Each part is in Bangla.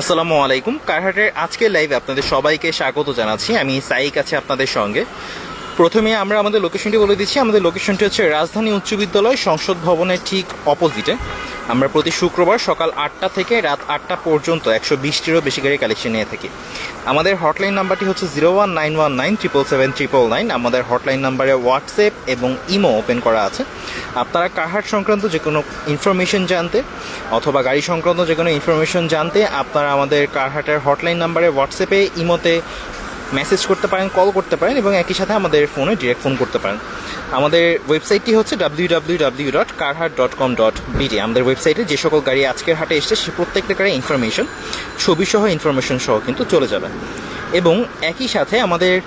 আসসালামু আলাইকুম। কারহাটের আজকের লাইভে আপনাদের সবাইকে স্বাগত জানাচ্ছি। আমি সাইক আছি আপনাদের সঙ্গে। প্রথমে আমরা আমাদের লোকেশনটি বলে দিচ্ছি। আমাদের লোকেশনটি হচ্ছে রাজধানী উচ্চ বিদ্যালয় সংসদ ভবনের ঠিক অপোজিটে আমরা প্রতি শুক্রবার সকাল আটটা থেকে রাত আটটা পর্যন্ত একশো বিশটিরও বেশি গাড়ি কালেকশন নিয়ে থাকি। আমাদের হটলাইন নাম্বারটি হচ্ছে zero one nine one nine triple seven triple nine আমাদের হটলাইন নাম্বারে হোয়াটসঅ্যাপ এবং ইমো ওপেন করা আছে। আপনারা কারহাট সংক্রান্ত যে কোনো ইনফরমেশন জানতে অথবা গাড়ি সংক্রান্ত যে কোনো ইনফরমেশন জানতে আপনারা আমাদের কারহাটের হটলাইন নাম্বারে হোয়াটসঅ্যাপে ইমোতে মেসেজ করতে পারেন কল করতে পারেন এবং একই সাথে আমাদের ফোনে ডিরেক্ট ফোন করতে পারেন। আমাদের ওয়েবসাইটটি হচ্ছে W W W dot Carhaat dot com dot BD আমাদের ওয়েবসাইটে যে সকল গাড়ি আজকের হাটে এসছে সে প্রত্যেকটা গাড়ি ইনফরমেশন ছবি সহ ইনফরমেশন সহ কিন্তু চলে যাবে। এবং একই সাথে আমাদের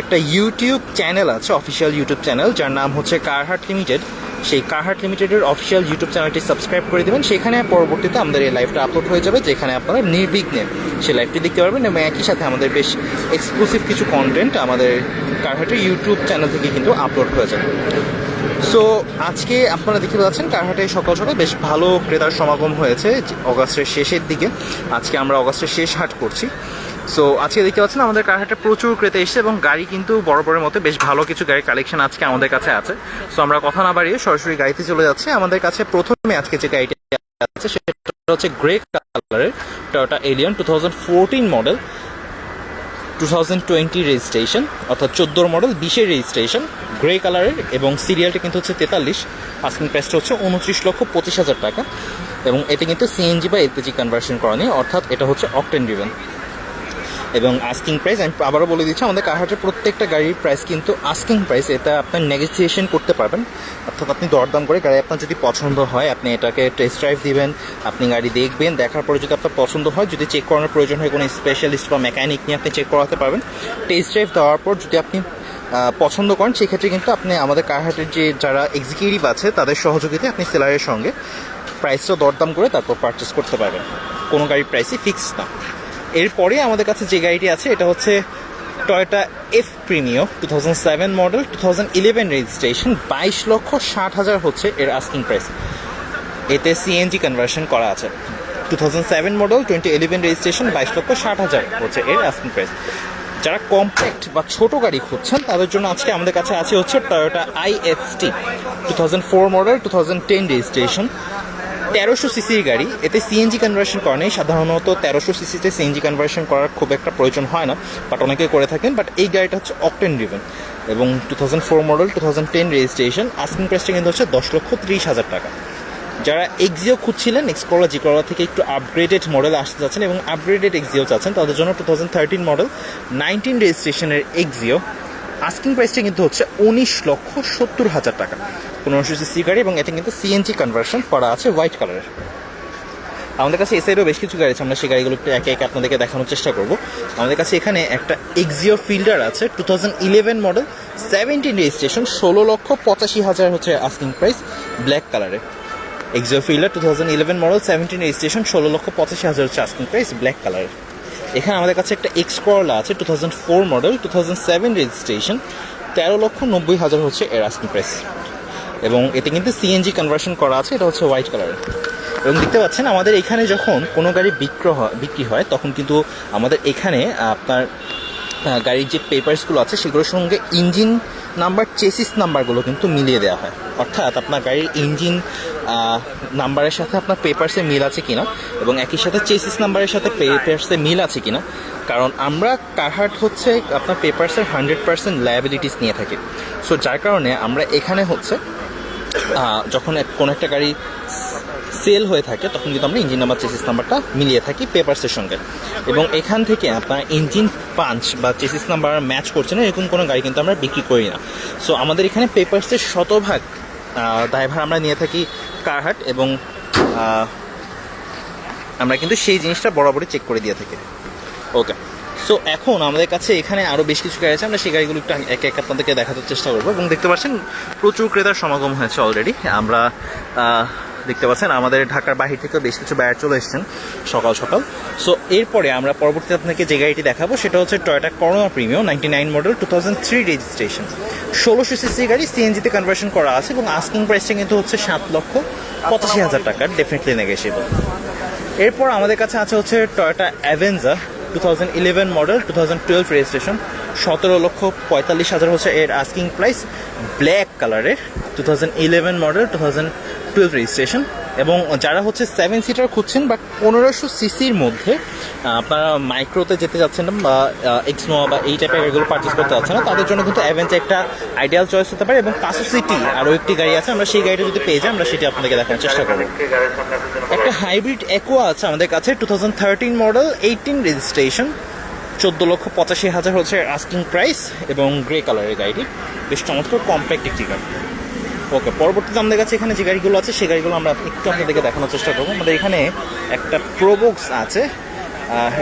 একটা ইউটিউব চ্যানেল আছে অফিসিয়াল ইউটিউব চ্যানেল যার নাম হচ্ছে কারহাট লিমিটেড সেই কারহাট লিমিটেডের অফিসিয়াল ইউটিউব চ্যানেলটি সাবস্ক্রাইব করে দেবেন। সেখানে পরবর্তীতে আমাদের এই লাইভটা আপলোড হয়ে যাবে, যেখানে আপনারা নির্বিঘ্নে সেই লাইভটি দেখতে পারবেন এবং একই সাথে আমাদের বেশ এক্সক্লুসিভ কিছু কন্টেন্ট আমাদের কারহাটের ইউটিউব চ্যানেল থেকে কিন্তু আপলোড হয়ে যাবে। সো আজকে আপনারা দেখতে পাচ্ছেন কারহাটে সকাল সকাল বেশ ভালো ক্রেতার সমাগম হয়েছে অগাস্টের শেষের দিকে। আজকে আমরা অগাস্টের শেষ হাট করছি। সো আজকে দেখতে পাচ্ছেন আমাদের কারহাটে প্রচুর ক্রেতা এসেছে এবং গাড়ি কিন্তু বড় বড় মতো বেশ ভালো কিছু গাড়ির কালেকশন আজকে আমাদের কাছে আছে। সো আমরা কথা না বাড়িয়ে সরাসরি গাড়িতে চলে যাচ্ছি। আমাদের কাছে প্রথমে আজকে যে গাড়িটি আছে, সেটা হচ্ছে গ্রে কালারের Toyota Allion two thousand fourteen model two thousand twenty registration অর্থাৎ চোদ্দোর মডেল বিশের রেজিস্ট্রেশন গ্রে কালারের এবং সিরিয়ালটা কিন্তু হচ্ছে তেতাল্লিশ। আস্কিং প্রাইসটা হচ্ছে উনত্রিশ লক্ষ পঁচিশ হাজার টাকা। এবং এতে কিন্তু সিএনজি বা এলপিজি কনভার্সন করা নেই, অর্থাৎ এটা হচ্ছে অকটেন ড্রিভেন এবং আস্কিং প্রাইস আমি আবারও বলে দিচ্ছি, আমাদের কারহাটের প্রত্যেকটা গাড়ির প্রাইস কিন্তু আস্কিং প্রাইস এটা আপনার নেগোসিয়েশন করতে পারবেন। অর্থাৎ আপনি দরদাম করে গাড়ি আপনার যদি পছন্দ হয়, আপনি এটাকে টেস্ট ড্রাইভ দিবেন, আপনি গাড়ি দেখবেন, দেখার পরে যদি আপনার পছন্দ হয়, যদি চেক করানোর প্রয়োজন হয়, কোনো স্পেশালিস্ট বা মেকানিক নিয়ে আপনি চেক করাতে পারবেন। টেস্ট ড্রাইভ দেওয়ার পর যদি আপনি পছন্দ করেন, সেক্ষেত্রে কিন্তু আপনি আমাদের কারহাটের যে যারা এক্সিকিউটিভ আছে, তাদের সহযোগিতায় আপনি সেলারের সঙ্গে প্রাইসটা দরদাম করে তারপর পারচেস করতে পারবেন। কোনো গাড়ির প্রাইসই ফিক্সড না। এরপরে আমাদের কাছে যে গাড়িটি আছে, এটা হচ্ছে Toyota F Premio two thousand seven model two thousand eleven registration বাইশ লক্ষ ষাট হাজার হচ্ছে এর আস্কিং প্রাইস এতে সিএনজি কনভার্সন করা আছে। Two thousand seven model twenty eleven registration বাইশ লক্ষ ষাট হাজার হচ্ছে এর আস্কিং প্রাইস যারা কম্প্যাক্ট বা ছোট গাড়ি খুঁজছেন, তাদের জন্য আজকে আমাদের কাছে আছে হচ্ছে Toyota IFT two thousand four model two thousand ten registration তেরোশো সিসির গাড়ি, এতে সিএনজি কনভার্সন করা নেই। সাধারণত তেরোশো সিসিতে সিএনজি কনভার্সন করার খুব একটা প্রয়োজন হয় না বাট অনেকে করে থাকেন। বাট এই গাড়িটা হচ্ছে অকটেন ড্রিভেন এবং two thousand four model two thousand ten registration asking প্রাইসটা কিন্তু হচ্ছে দশ লক্ষ ত্রিশ হাজার টাকা। যারা এক্সিও খুঁজছিলেন এক্সকোলা জিকোলা থেকে একটু আপগ্রেডেড মডেল আসতে যাচ্ছেন এবং আপগ্রেডেড এক্সিও চাচ্ছেন, তাদের জন্য two thousand thirteen model nineteen রেজিস্ট্রেশনের এক্সিও আস্কিং প্রাইসটা কিন্তু হচ্ছে উনিশ লক্ষ সত্তর হাজার টাকা। পনেরোশো সিসি গাড়ি এবং এটা কিন্তু সিএনজি কনভার্সন করা আছে হোয়াইট কালারের আমাদের কাছে এই সাইডেও বেশ কিছু গাড়ি আছে, আমরা সেই গাড়িগুলো একটু একে একে আপনাদেরকে দেখানোর চেষ্টা করব। আমাদের কাছে এখানে একটা এক্সিও ফিল্ডার আছে two thousand eleven model seventeen registration ষোলো লক্ষ পঁচাশি হাজার হচ্ছে আস্কিং প্রাইস ব্ল্যাক কালারে Axio Fielder two thousand eleven model seventeen registration ষোলো লক্ষ পঁচাশি হাজার হচ্ছে আস্কিং প্রাইস ব্ল্যাক কালারের এখানে আমাদের কাছে একটা এক্স করলা আছে two thousand four model two thousand seven registration তেরো লক্ষ নব্বই হাজার হচ্ছে এর আস্কিং প্রাইস এবং এতে কিন্তু সিএনজি কনভার্সন করা আছে, এটা হচ্ছে হোয়াইট কালারের এবং দেখতে পাচ্ছেন, আমাদের এখানে যখন কোনো গাড়ি বিক্রয় হয় বিক্রি হয়, তখন কিন্তু আমাদের এখানে আপনার গাড়ির যে পেপারসগুলো আছে, সেগুলোর সঙ্গে ইঞ্জিন নাম্বার চেসিস নাম্বারগুলো কিন্তু মিলিয়ে দেওয়া হয়। অর্থাৎ আপনার গাড়ির ইঞ্জিন নাম্বারের সাথে আপনার পেপারসে মিল আছে কিনা এবং একই সাথে চেসিস নাম্বারের সাথে পেপারসে মিল আছে কিনা? কারণ আমরা কারহাট হচ্ছে আপনার পেপারসের হান্ড্রেড পার্সেন্ট লায়াবিলিটিস নিয়ে থাকি। সো যার কারণে আমরা এখানে হচ্ছে যখন কোনো একটা গাড়ি সেল হয়ে থাকে, তখন কিন্তু আমরা ইঞ্জিন নাম্বার চেসিস নাম্বারটা মিলিয়ে থাকি পেপারসের সঙ্গে। এবং এখান থেকে আপনার ইঞ্জিন পাঞ্চ বা চেসিস নাম্বার ম্যাচ করছে না, এরকম কোনো গাড়ি কিন্তু আমরা বিক্রি করি না। সো আমাদের এখানে পেপারসের শতভাগ দায়ভার আমরা নিয়ে থাকি কারহাট এবং আমরা কিন্তু সেই জিনিসটা বরাবরই চেক করে দিয়ে থাকি। ওকে সো এখন আমাদের কাছে এখানে আরও বেশ কিছু গাড়ি আছে, আমরা সেই গাড়িগুলো একটু একে এক আপনাদেরকে দেখাতে চেষ্টা করব এবং দেখতে পাচ্ছেন প্রচুর ক্রেতার সমাগম হয়েছে অলরেডি আমরা দেখতে পাচ্ছেন, আমাদের ঢাকার বাহির থেকে বেশ কিছু বায়ার চলে এসেছেন সকাল সকাল। সো এরপরে আমরা পরবর্তীতে আপনাকে যে গাড়িটি দেখাবো, সেটা হচ্ছে Toyota Corona premium ninety nine model two thousand three registration ষোলোশো সিসি গাড়ি সিএনজিতে কনভার্সন করা আছে এবং আস্কিং প্রাইসটা কিন্তু হচ্ছে সাত লক্ষ পঁচাশি হাজার টাকার ডেফিনেটলি নেগেসিবল এরপর আমাদের কাছে আছে হচ্ছে Toyota Avenger two thousand eleven model two thousand twelve registration সতেরো লক্ষ পঁয়তাল্লিশ হাজার হচ্ছে এর আস্কিং প্রাইস ব্ল্যাক কালারের two thousand eleven model two thousand twelve registration এবং যারা হচ্ছে সেভেন সিটার খুঁজছেন বা পনেরোশো সিসির মধ্যে আপনারা মাইক্রোতে যেতে যাচ্ছেন না, বা এক্সনোয়া বা এই টাইপের গাড়িগুলো পারচেস করতে যাচ্ছেন না, তাদের জন্য কিন্তু অ্যাভেঞ্জা একটা আইডিয়াল চয়েস হতে পারে এবং পাঁচশো সিটি আরও একটি গাড়ি আছে, আমরা সেই গাড়িটা যদি পেয়ে যাই, আমরা সেটি আপনাদেরকে দেখানোর চেষ্টা করব। একটা হাইব্রিড একোয়া আছে আমাদের কাছে two thousand thirteen model eighteen registration চোদ্দ লক্ষ পঁচাশি হাজার হচ্ছে আস্কিং প্রাইস এবং গ্রে কালারের গাড়িটি। বেশ চমৎকার কম্প্যাক্ট একটি গাড়ি। ওকে, পরবর্তীতে আমাদের কাছে এখানে যে গাড়িগুলো আছে, সেই গাড়িগুলো আমরা একটু আপনাদেরকে দেখানোর চেষ্টা করব। আমাদের এখানে একটা প্রোবক্স আছে।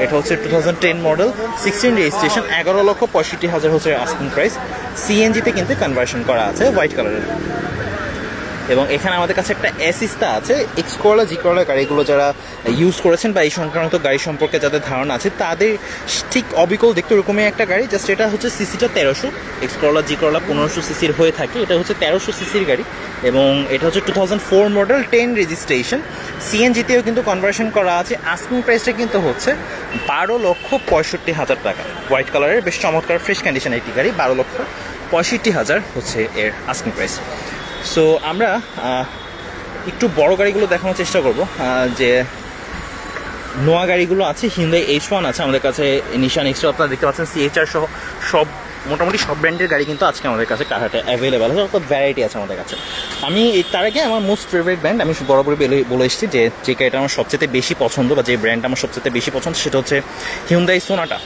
এটা হচ্ছে two thousand ten model sixteen registration এগারো লক্ষ পঁয়ষট্টি হাজার হচ্ছে আস্কিং প্রাইস সিএনজিতে কিন্তু কনভার্সন করা আছে হোয়াইট কালারের এবং এখানে আমাদের কাছে একটা অ্যাসিস্তা আছে এক্স করলা জি করলা গাড়িগুলো যারা ইউজ করেছেন বা এই সংক্রান্ত গাড়ি সম্পর্কে যাদের ধারণা আছে, তাদের ঠিক অবিকল দেখতে ওরকমই একটা গাড়ি জাস্ট এটা হচ্ছে সিসিটা তেরোশো এক্স করলা জি করলা পনেরোশো সিসির হয়ে থাকে, এটা হচ্ছে তেরোশো সিসির গাড়ি এবং এটা হচ্ছে two thousand four model ten registration সিএনজিতেও কিন্তু কনভার্সন করা আছে আস্কিং প্রাইসটা কিন্তু হচ্ছে বারো লক্ষ পঁয়ষট্টি হাজার টাকা। হোয়াইট কালারের বেশ চমৎকার ফ্রেশ কন্ডিশন একটি গাড়ি, বারো লক্ষ পঁয়ষট্টি হাজার হচ্ছে এর আস্কিং প্রাইস সো আমরা একটু বড় গাড়িগুলো দেখানোর চেষ্টা করব যে নোয়া গাড়িগুলো আছে হিন্দাই এইচ ওয়ান আছে আমাদের কাছে নিশান এক্সট্রা আপনারা দেখতে পাচ্ছেন সিএচআর সহ সব, মোটামুটি সব ব্র্যান্ডের গাড়ি কিন্তু আজকে আমাদের কাছে কারহাটে অ্যাভেলেবেল আছে, অর্থাৎ ভ্যারাইটি আছে আমাদের কাছে। আমি তার আগে আমার মোস্ট ফেভারিট ব্র্যান্ড আমি বরাবরই বলে এসেছি যে যে গাড়িটা আমার সবচেয়ে বেশি পছন্দ বা যে ব্র্যান্ডটা আমার সবচেয়ে বেশি পছন্দ, সেটা হচ্ছে Hyundai Sonata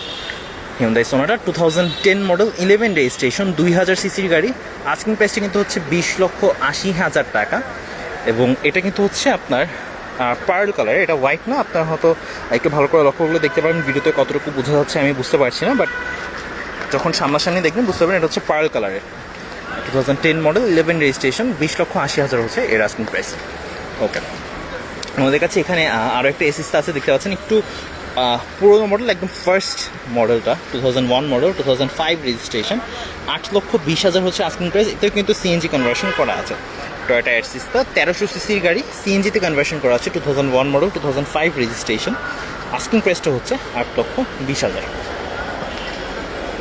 Hyundai Sonata two thousand ten model eleven registration দুই হাজার সিসির গাড়ি। আস্কিং প্রাইসটা কিন্তু হচ্ছে বিশ লক্ষ আশি হাজার টাকা। এবং এটা কিন্তু হচ্ছে আপনার পার্ল কালার এটা হোয়াইট না, আপনার হয়তো একটু ভালো করে লক্ষ্য করলে দেখতে পারেন, ভিডিওতে কতটুকু বোঝা যাচ্ছে, আমি বুঝতে পারছি না। বাট যখন সামনাসামনি দেখবেন, বুঝতে পারবেন, এটা হচ্ছে পার্ল কালারের two thousand ten model eleven registration বিশ লক্ষ আশি হাজার হচ্ছে এর আস্কিং প্রাইস ওকে আমাদের কাছে এখানে আরও একটা এসিসটা আছে, দেখতে পাচ্ছেন, একটু পুরোনো মডেল একদম ফার্স্ট মডেলটা two thousand one model two thousand five registration আট লক্ষ বিশ হাজার হচ্ছে আস্কিং প্রাইস এতেও কিন্তু সিএনজি কনভার্সন করা আছে। টয়োটা এয়ারসিসটা তেরোশো সিসির গাড়ি সিএনজিতে কনভার্সন করা আছে two thousand one model two thousand five registration asking প্রাইসটা হচ্ছে আট লক্ষ বিশ হাজার।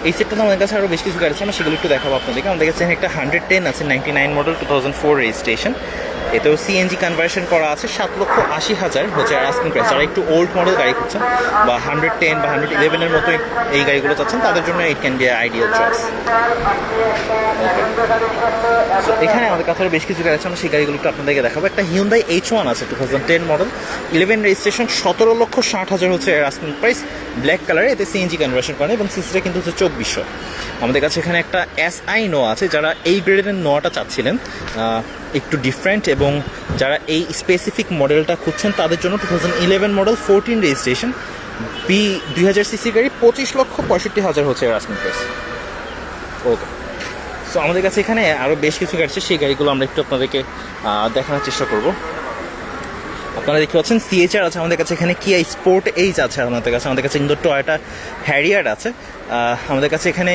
এই সেটটা আমাদের কাছে আরও বেশ কিছু গাড়ি আছে, আমরা সেগুলো একটু দেখাবো আপনাদেরকে। আমাদের কাছে একটা হান্ড্রেড টেন আছে ninety nine model two thousand four registration এতেও সিএনজি কনভার্সন করা আছে সাত লক্ষ আশি হাজার হচ্ছে আস্কিং প্রাইস যারা একটু ওল্ড মডেল গাড়ি খুঁজছেন বা হান্ড্রেড টেন বা হান্ড্রেড ইলেভেনের মতো এই গাড়িগুলো চাচ্ছেন, তাদের জন্য it can be ideal choice এখানে আমাদের কাছে বেশ কিছু গাড়ি আছে, আমরা সেই গাড়িগুলো একটু আপনাদেরকে দেখাবো। একটা হিউন্দাই এইচ ওয়ান আছে two thousand ten model eleven registration সতেরো লক্ষ ষাট হাজার হচ্ছে এর আস্কিং প্রাইস ব্ল্যাক কালারে এতে সিএনজি কনভার্সন করে এবং সিসিটা কিন্তু হচ্ছে চব্বিশশো। আমাদের কাছে এখানে একটা এস আই নো আছে, যারা এই গ্রেডের নোয়াটা চাচ্ছিলেন। একটু ডিফারেন্ট এবং যারা এই স্পেসিফিক মডেলটা খুঁজছেন, তাদের জন্য two thousand eleven model fourteen registration B দুই হাজার সিসি গাড়ি পঁচিশ লক্ষ পঁয়ষট্টি হাজার হচ্ছে রাসমিন প্রেস ওকে সো আমাদের কাছে এখানে আরও বেশ কিছু গাড়ি আছে, সেই গাড়িগুলো আমরা একটু আপনাদেরকে দেখানোর চেষ্টা করব। আপনারা দেখতে পাচ্ছেন সিএচআর আছে আমাদের কাছে, এখানে কিয়া স্পোর্ট এইচ আছে আমাদের কাছে। আমাদের কাছে ইন্দোর টয়টা হ্যারিয়ার আছে। আমাদের কাছে এখানে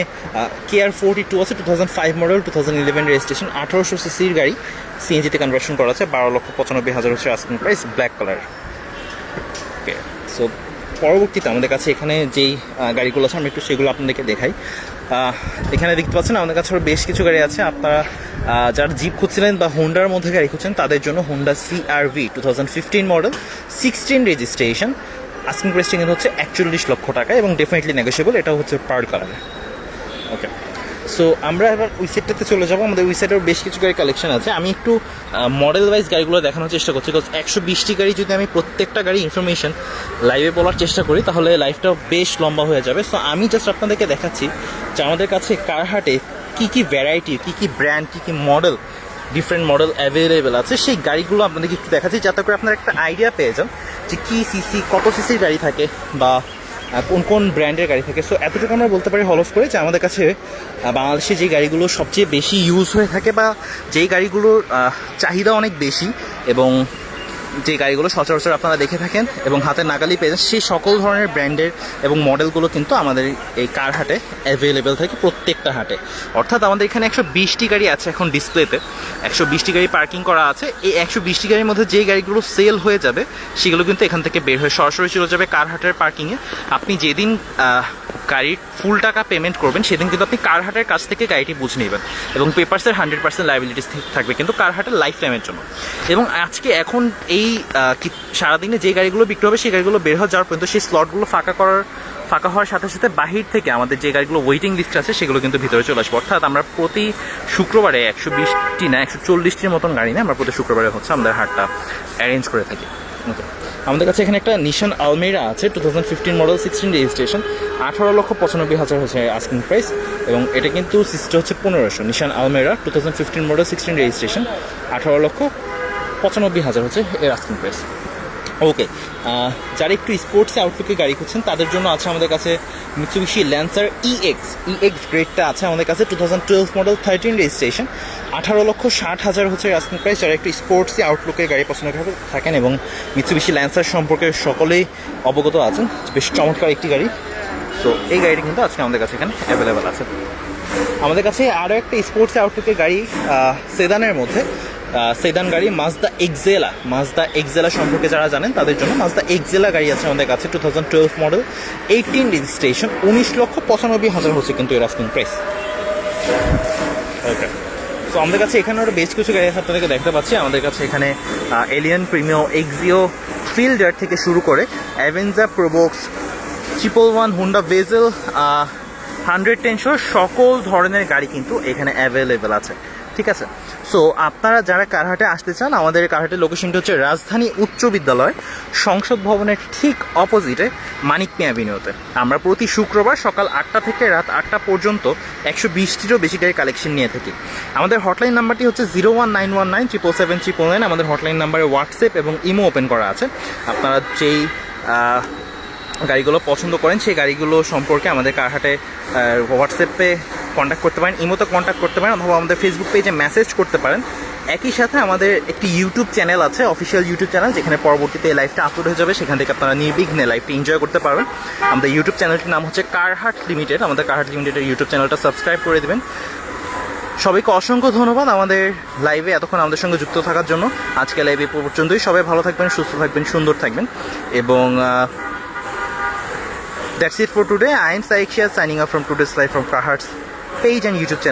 কেয়ার ফোরটি টু আছে two thousand five model two thousand eleven registration আঠারোশো সিসির গাড়ি সিএনজিতে কনভার্সন করা আছে, বারো লক্ষ পঁচানব্বই হাজার হচ্ছে asking price black colour okay so পরবর্তীতে আমাদের কাছে এখানে যেই গাড়িগুলো আছে আমি একটু সেগুলো আপনাদেরকে দেখাই। এখানে দেখতে পাচ্ছেন, আমাদের কাছে আরও বেশ কিছু গাড়ি আছে। আপনারা যার জিপ খুঁজছিলেন বা হোন্ডার মধ্যে গাড়ি খুঁজছেন, তাদের জন্য Honda V two thousand fifteen model sixteen registration asking প্রেস্টিংয়ের হচ্ছে একচল্লিশ লক্ষ টাকা এবং ডেফিনেটলি নেগোসিয়েবল এটা হচ্ছে পার কালার ওকে সো আমরা এবার ওই চলে যাব। আমাদের ওই বেশ কিছু গাড়ি কালেকশন আছে। আমি একটু মডেল ওয়াইজ গাড়িগুলো দেখানোর চেষ্টা করছি। বিকজ একশো বিশটি গাড়ি যদি আমি প্রত্যেকটা গাড়ি ইনফরমেশন লাইভে বলার চেষ্টা করি, তাহলে লাইফটা বেশ লম্বা হয়ে যাবে। সো আমি জাস্ট আপনাদেরকে দেখাচ্ছি যে আমাদের কাছে কারহাটে কী কী ভ্যারাইটি কী কী ব্র্যান্ড কী কী মডেল ডিফারেন্ট মডেল অ্যাভেলেবেল আছে। সেই গাড়িগুলো আপনাদেরকে একটু দেখাচ্ছি, যাতে করে আপনারা একটা আইডিয়া পেয়ে যান যে কী সিসি কত সিসির গাড়ি থাকে বা কোন কোন ব্র্যান্ডের গাড়ি থাকে? সো এতটুকু আমরা বলতে পারি হলফ করে যে আমাদের কাছে বাংলাদেশে যে গাড়িগুলো সবচেয়ে বেশি ইউজ হয়ে থাকে বা যেই গাড়িগুলোর চাহিদা অনেক বেশি এবং যে গাড়িগুলো সচরাচর আপনারা দেখে থাকেন এবং হাতে নাগালি পেয়ে যান, সেই সকল ধরনের ব্র্যান্ডের এবং মডেলগুলো কিন্তু আমাদের এই কার হাটে অ্যাভেলেবেল থাকে প্রত্যেকটা হাটে। অর্থাৎ আমাদের এখানে একশো বিশটি গাড়ি আছে এখন ডিসপ্লেতে একশো বিশটি গাড়ি পার্কিং করা আছে। এই একশো বিশটি গাড়ির মধ্যে যে গাড়িগুলো সেল হয়ে যাবে সেগুলো কিন্তু এখান থেকে বের হয়ে সরাসরি চলে যাবে কার হাটের পার্কিংয়ে আপনি যেদিন গাড়ির ফুল টাকা পেমেন্ট করবেন, সেদিন কিন্তু আপনি কার হাটের কাছ থেকে গাড়িটি বুঝে নেবেন এবং পেপার্সের হান্ড্রেড পার্সেন্ট লাইবিলিটিস থাকবে কিন্তু কার হাটের লাইফ টাইমের জন্য। এবং আজকে এখন এই সারাদিনে যে গাড়িগুলো বিক্রি হবে, সেই গাড়িগুলো বের হয়ে যাওয়ার পর্যন্ত সেই স্লটগুলো ফাঁকা করার, ফাঁকা হওয়ার সাথে সাথে বাহির থেকে আমাদের যে গাড়িগুলো ওয়েটিং লিস্ট আছে, সেগুলো কিন্তু ভিতরে চলে আসবে। অর্থাৎ আমরা প্রতি শুক্রবারে একশো বিশটি না, একশো চল্লিশটির মতন গাড়ি না, আমরা প্রতি শুক্রবারে হচ্ছে আমাদের হাটটা অ্যারেঞ্জ করে থাকি। ওকে আমাদের কাছে এখানে একটা নিশান আলমেরা আছে two thousand fifteen model sixteen registration আঠারো লক্ষ পঁচানব্বই হাজার হচ্ছে আস্কিং প্রাইস এবং এটা কিন্তু সিস্টেম হচ্ছে পনেরোশো। Nissan Almera two thousand fifteen model sixteen registration আঠারো লক্ষ পঁচানব্বই হাজার হচ্ছে এর আস্কিং প্রাইস ওকে যারা একটু স্পোর্টসে আউটলুকে গাড়ি খুঁজছেন, তাদের জন্য আছে আমাদের কাছে মিৎসুবিশি ল্যান্সার ইএক্স ইএক্স গ্রেডটা আছে আমাদের কাছে two thousand twelve model thirteen registration আঠারো লক্ষ ষাট হাজার হচ্ছে আস্কিং প্রাইস যারা একটু স্পোর্টসে আউটলুকের গাড়ি পছন্দ করে থাকেন এবং মিৎসুবিশি ল্যান্সার সম্পর্কে সকলেই অবগত আছেন, বেশ চমৎকার একটি গাড়ি। সো এই গাড়িটি কিন্তু আজকে আমাদের কাছে এখানে অ্যাভেলেবেল আছে। আমাদের কাছে আরও একটা স্পোর্টস আউটলুকের গাড়ি সেদানের মধ্যে। সেদান গাড়ি মাজদা এক্সেলা মাজদা এক্সেলা সম্পর্কে যারা জানেন তাদের জন্য মাজদা এক্সেলা গাড়ি আছে আমাদের কাছে two thousand twelve model eighteen registration উনিশ লক্ষ পঁচানব্বই হাজার হচ্ছে কিন্তু এর আস্কিং প্রাইস ওকে তো আমাদের কাছে এখানে আরও বেশ কিছু গাড়ি আছে আপনাদেরকে দেখতে পাচ্ছি। আমাদের কাছে এখানে এলিয়ান প্রিমিও এক্সিও ফিল্ডার থেকে শুরু করে Avanza Probox triple one Honda Vezel hundred টেনশো সকল ধরনের গাড়ি কিন্তু এখানে অ্যাভেলেবেল আছে। ঠিক আছে? সো আপনারা যারা কারহাটে আসতে চান, আমাদের কারহাটের লোকেশনটা হচ্ছে রাজধানী উচ্চ বিদ্যালয়, সংসদ ভবনের ঠিক অপোজিটে মানিক মিয়া অ্যাভিনিউতে আমরা প্রতি শুক্রবার সকাল আটটা থেকে রাত আটটা পর্যন্ত একশো বিশটিরও বেশি গাড়ি কালেকশন নিয়ে থাকি। আমাদের হটলাইন নাম্বারটি হচ্ছে zero one nine one nine triple seven triple nine আমাদের হটলাইন নাম্বারে হোয়াটসঅ্যাপ এবং ইমো ওপেন করা আছে। আপনারা যেই গাড়িগুলো পছন্দ করেন, সেই গাড়িগুলো সম্পর্কে আমাদের কারহাটে হোয়াটসঅ্যাপে কন্ট্যাক্ট করতে পারেন, ইমোতে কন্ট্যাক্ট করতে পারেন, অথবা আমাদের ফেসবুক পেজে মেসেজ করতে পারেন। একই সাথে আমাদের একটি ইউটিউব চ্যানেল আছে অফিসিয়াল ইউটিউব চ্যানেল যেখানে পরবর্তীতে এই লাইভটা আপলোড হয়ে যাবে। সেখান থেকে আপনারা নির্বিঘ্নে লাইভটি এনজয় করতে পারবেন। আমাদের ইউটিউব চ্যানেলটির নাম হচ্ছে কারহাট লিমিটেড আমাদের কারহাট লিমিটেডের ইউটিউব চ্যানেলটা সাবস্ক্রাইব করে দেবেন। সবাইকে অসংখ্য ধন্যবাদ আমাদের লাইভে এতক্ষণ আমাদের সঙ্গে যুক্ত থাকার জন্য। আজকে লাইভে পর্যন্তই। সবাই ভালো থাকবেন, সুস্থ থাকবেন, সুন্দর থাকবেন। এবং it for today I am psych share signing up from today's live from Carhat's page and YouTube channel